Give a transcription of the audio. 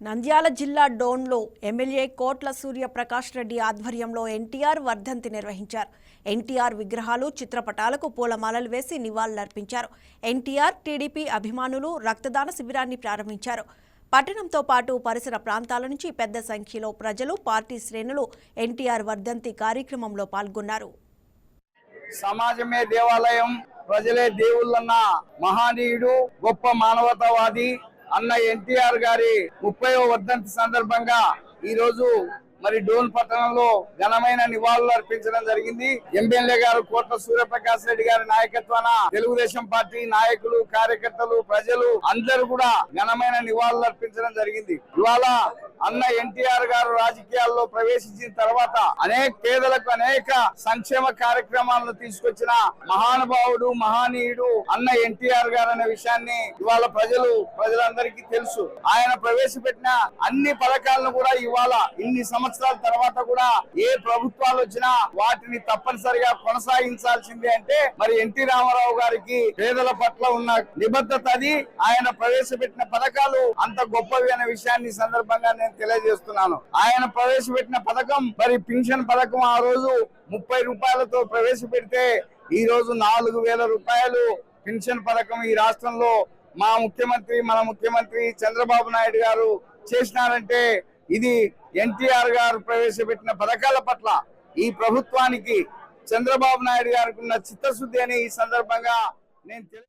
నంద్యాల జిల్లా డోన్లో ఎమ్మెల్యే కోట్ల సూర్యప్రకాష్ రెడ్డి ఆధ్వర్యంలో ఎన్టీఆర్ వర్ధంతి నిర్వహించారు. ఎన్టీఆర్ విగ్రహాలు చిత్రపటాలకు పూలమాలలు వేసి నివాళులర్పించారు. ఎన్టీఆర్ టీడీపీ అభిమానులు రక్తదాన శిబిరాన్ని ప్రారంభించారు. పట్టణంతో పాటు పరిసర ప్రాంతాల నుంచి పెద్ద సంఖ్యలో ప్రజలు పార్టీ శ్రేణులు ఎన్టీఆర్ వర్ధంతి కార్యక్రమంలో పాల్గొన్నారు. సమాజమే దేవాలయం ప్రజలే దేవుళ్ళన్న మహానీయుడు గొప్ప మానవతావాది అన్న ఎన్టీఆర్ గారి ముప్పై వర్ధంతి సందర్భంగా ఈ రోజు మరి డోన్ పట్టణంలో ఘనమైన నివాళులు అర్పించడం జరిగింది. ఎమ్మెల్యే గారు కోట్ల సూర్యప్రకాశ్ రెడ్డి గారి నాయకత్వాన తెలుగుదేశం పార్టీ నాయకులు కార్యకర్తలు ప్రజలు అందరూ కూడా ఘనమైన నివాళులు అర్పించడం జరిగింది. ఇవాళ అన్న ఎన్టీఆర్ గారు రాజకీయాల్లో ప్రవేశించిన తర్వాత అనేక పేదలకు అనేక సంక్షేమ కార్యక్రమాలను తీసుకొచ్చిన మహానుభావుడు మహానీయుడు అన్న ఎన్టీఆర్ గారు అనే విషయాన్ని ఇవాళ ప్రజలు ప్రజలందరికీ తెలుసు. ఆయన ప్రవేశపెట్టిన అన్ని పథకాలను కూడా ఇవాళ ఇన్ని సంవత్సరాల తర్వాత కూడా ఏ ప్రభుత్వాలు వచ్చినా వాటిని తప్పనిసరిగా కొనసాగించాల్సిందే అంటే మరి ఎన్టీ రామారావు గారికి పేదల పట్ల ఉన్న నిబద్ధత అది. ఆయన ప్రవేశపెట్టిన పథకాలు అంత గొప్పవి అనే విషయాన్ని సందర్భంగా నేను తెలియజేస్తున్నాను. ఆయన ప్రవేశపెట్టిన పథకం మరి పింఛన్ పథకం ఆ రోజు ముప్పై రూపాయలతో ప్రవేశపెడితే ఈ రోజు నాలుగు వేల రూపాయలు పెన్షన్ పథకం ఈ రాష్ట్రంలో మా ముఖ్యమంత్రి మన ముఖ్యమంత్రి చంద్రబాబు నాయుడు గారు చేసినారంటే ఇది ఎన్టీఆర్ గారు ప్రవేశపెట్టిన పథకాల పట్ల ఈ ప్రభుత్వానికి చంద్రబాబు నాయుడు గారికి ఉన్న చిత్తశుద్ధి అని ఈ సందర్భంగా నేను తెలి-